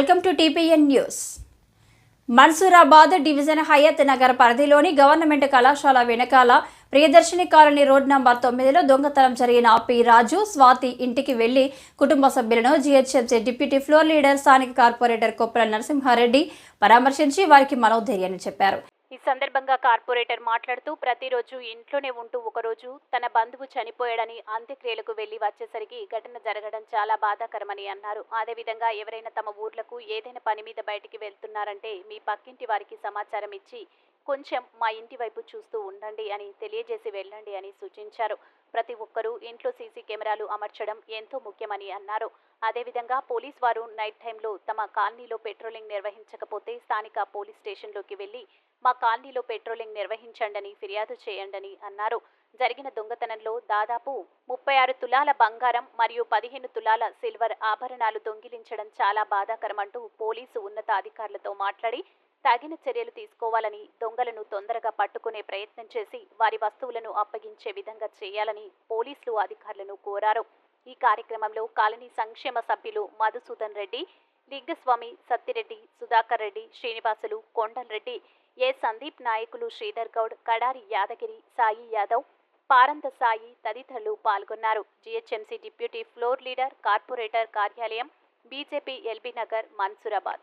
Welcome to TPN news. Mansoorabad division Hayathnagar పరిధిలోని government కళాశాల వెనకాల ప్రియదర్శిని కాలనీ రోడ్ నంబర్ తొమ్మిదిలో దొంగతనం జరిగిన పి. రాజు స్వాతి ఇంటికి వెళ్ళి కుటుంబ సభ్యులను జీహెచ్ఎంసీ డిప్యూటీ ఫ్లోర్ లీడర్ స్థానిక కార్పొరేటర్ కొప్పల నరసింహారెడ్డి పరామర్శించి వారికి మనోధైర్యాన్ని చెప్పారు. ఈ సందర్భంగా కార్పొరేటర్ మాట్లాడుతూ ప్రతిరోజు ఇంట్లోనే ఉంటూ ఒకరోజు తన బంధువు చనిపోయాడని అంత్యక్రియలకు వెళ్ళి వచ్చేసరికి ఘటన జరగడం చాలా బాధాకరమని అన్నారు. అదేవిధంగా ఎవరైనా తమ ఊర్లకు ఏదైనా పని మీద బయటికి వెళ్తున్నారంటే మీ పక్కింటి వారికి సమాచారం ఇచ్చి కొంచెం మా ఇంటి వైపు చూస్తూ ఉండండి అని తెలియజేసి వెళ్ళండి అని సూచించారు. ప్రతి ఒక్కరూ ఇంట్లో సీసీ కెమెరాలు అమర్చడం ఎంతో ముఖ్యమని అన్నారు. అదేవిధంగా పోలీస్ వారు నైట్ టైంలో తమ కాలనీలో పెట్రోలింగ్ నిర్వహించకపోతే స్థానిక పోలీస్ స్టేషన్లోకి వెళ్ళి మా కాలనీలో పెట్రోలింగ్ నిర్వహించండని ఫిర్యాదు చేయండని అన్నారు. జరిగిన దొంగతనంలో దాదాపు ముప్పై ఆరు తులాల బంగారం మరియు పదిహేను తులాల సిల్వర్ ఆభరణాలు దొంగిలించడం చాలా బాధాకరమంటూ పోలీసు ఉన్నతాధికారులతో మాట్లాడి తగిన చర్యలు తీసుకోవాలని దొంగలను తొందరగా పట్టుకునే ప్రయత్నం చేసి వారి వస్తువులను అప్పగించే విధంగా చేయాలని పోలీసులు అధికారులను కోరారు. ఈ కార్యక్రమంలో కాలనీ సంక్షేమ సభ్యులు మధుసూదన్ రెడ్డి లింగస్వామి సత్తిరెడ్డి సుధాకర్ రెడ్డి శ్రీనివాసులు కొండల్ రెడ్డి ఏ సందీప్ నాయకులు శ్రీధర్ గౌడ్ కడారి యాదగిరి సాయి యాదవ్ పారంత సాయి తదితరులు పాల్గొన్నారు. GHMC deputy floor leader corporator కార్యాలయం బీజేపీ ఎల్బీ నగర్ మన్సూరాబాద్.